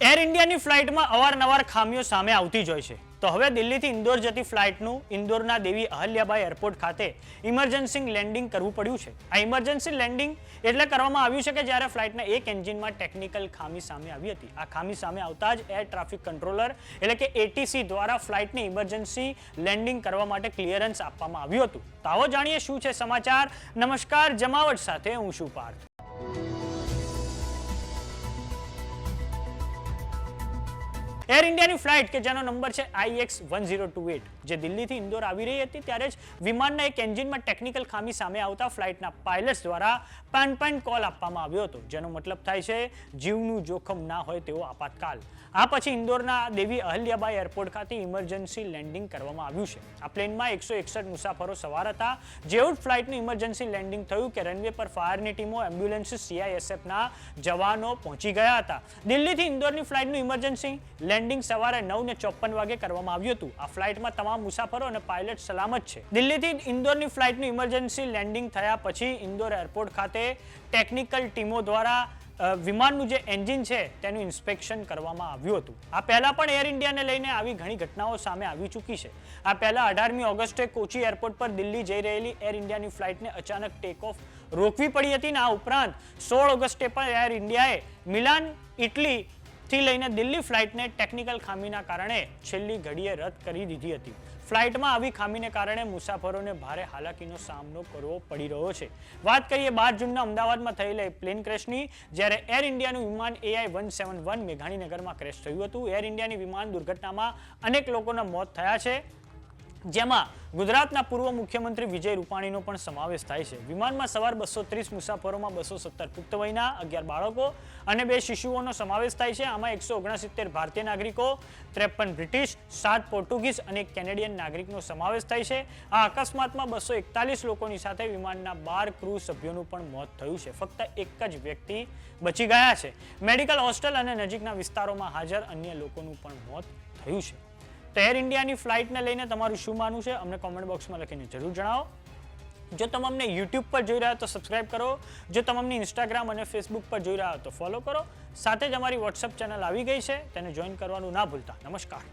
Air ઇન્ડિયાની ફ્લાઇટમાં અવારનવાર ખામીઓ સામે આવતી જ હોય છે. તો હવે દિલ્હીથી ઇન્દોર જતી ફ્લાઇટનું ઇન્દોરના દેવી અહલ્યાબાઈ એરપોર્ટ ખાતે ઇમરજન્સી લેન્ડિંગ કરવું પડ્યું છે. આ ઇમરજન્સી લેન્ડિંગ એટલે કરવામાં આવ્યું છે કે જ્યારે ફ્લાઇટના એક એન્જિનમાં ટેકનિકલ ખામી સામે આવી હતી. આ ખામી સામે આવતા જ એર ટ્રાફિક કંટ્રોલર એટલે કે એટીસી દ્વારા ફ્લાઇટની ઇમરજન્સી લેન્ડિંગ કરવા માટે ક્લિયરન્સ આપવામાં આવ્યું હતું. તો આવો જાણીએ શું છે સમાચાર. નમસ્કાર, જમાવટ સાથે હું શું પાર્થ. એર ઇન્ડિયાની ફ્લાઇટ કે જેનો નંબર છે IX one zero two eight જે દિલ્હીથી ઇન્દોર આવી રહી હતી, ત્યારે જ વિમાનના એક એન્જિનમાં ટેકનિકલ ખામી સામે આવતા ફ્લાઇટના પાયલટ્સ દ્વારા પાન પાન કોલ આપવામાં આવ્યો હતો, જેનો મતલબ થાય છે જીવનું જોખમ ના હોય તેવો આપાતકાલ. આ પછી ઇન્દોરના દેવી અહલ્યાબાઈ એરપોર્ટ ખાતે ઇમરજન્સી લેન્ડિંગ કરવામાં આવ્યું છે. આ પ્લેનમાં એકસો એકસઠ મુસાફરો સવાર હતા જેવું જ ફ્લાઇટનું ઇમરજન્સી લેન્ડિંગ થયું કે રનવે પર ફાયરની ટીમો એમ્બ્યુલન્સ સીઆઈએસએફના જવાનો પહોંચી ગયા હતા. દિલ્હીથી ઇન્દોરની ફ્લાઇટનું ઇમરજન્સી લેન્ડિંગ સવારે નવ ને ચોપન વાગે કરવામાં આવ્યું હતું. આ ફ્લાઇટમાં તમામ મુસાફરો અને પાયલટ સલામત છે. દિલ્હીથી ઇન્દોરની ફ્લાઇટનું ઇમરજન્સી લેન્ડિંગ થયા પછી ઇન્દોર એરપોર્ટ ખાતે ટેકનિકલ ટીમો દ્વારા વિમાનનું જે એન્જિન છે તેનું ઇન્સ્પેક્શન કરવામાં આવ્યું હતું. આ પહેલા પણ એર ઇન્ડિયાને લઈને આવી ઘણી ઘટનાઓ સામે આવી ચૂકી છે. આ પહેલા અઢારમી ઓગસ્ટે કોચી એરપોર્ટ પર દિલ્હી જઈ રહેલી એર ઇન્ડિયાની ફ્લાઇટને અચાનક ટેક ઓફ રોકવી પડી હતી ને આ ઉપરાંત સોળ ઓગસ્ટે પણ એર ઇન્ડિયાએ મિલાન, ઇટલી થી લઈને દિલ્હી ફ્લાઇટને ટેકનિકલ ખામીના કારણે છેલ્લી ઘડીએ રદ કરી દીધી હતી. ફ્લાઇટમાં આવી ખામીને કારણે મુસાફરોને ભારે હાલાકીનો સામનો કરવો પડી રહ્યો છે. વાત કરીએ બાર જૂનના અમદાવાદમાં થયેલા પ્લેન ક્રેશની, જ્યારે એર ઇન્ડિયાનું વિમાન એઆઈ વન સેવન વન મેઘાણીનગરમાં ક્રેશ થયું હતું. એર ઇન્ડિયાની વિમાન દુર્ઘટનામાં અનેક લોકોના મોત થયા છે. જેમાં ગુજરાતના પૂર્વ મુખ્યમંત્રી વિજય રૂપાણીનો પણ સમાવેશ થાય છે. વિમાનમાં સવાર બસો ત્રીસ મુસાફરોમાં બસો સત્તર પુખ્ત વયના, અગિયાર બાળકો અને બે શિશુઓનો સમાવેશ થાય છે. આમાં એકસો ઓગણસિત્તેર ભારતીય નાગરિકો, ત્રેપન બ્રિટિશ, સાત પોર્ટુગીઝ અને કેનેડિયન નાગરિકનો સમાવેશ થાય છે. આ અકસ્માતમાં બસો એકતાલીસ લોકોની સાથે વિમાનના બાર ક્રૂ સભ્યોનું પણ મોત થયું છે. ફક્ત એક જ વ્યક્તિ બચી ગયા છે. મેડિકલ હોસ્ટેલ અને નજીકના વિસ્તારોમાં હાજર અન્ય લોકોનું પણ મોત થયું છે. તો એર ઇન્ડિયાની ફ્લાઇટને લઈને તમારું શું માનવું છે અમને કોમેન્ટ બોક્સમાં લખીને જરૂર જણાવો. જો તમે અમને યુટ્યુબ પર જોઈ રહ્યા તો સબસ્ક્રાઇબ કરો. જો તમે અમને ઇન્સ્ટાગ્રામ અને ફેસબુક પર જોઈ રહ્યા તો ફોલો કરો. સાથે જ અમારી વોટ્સઅપ ચેનલ આવી ગઈ છે, તેને જોઈન કરવાનું ના ભૂલતા. નમસ્કાર.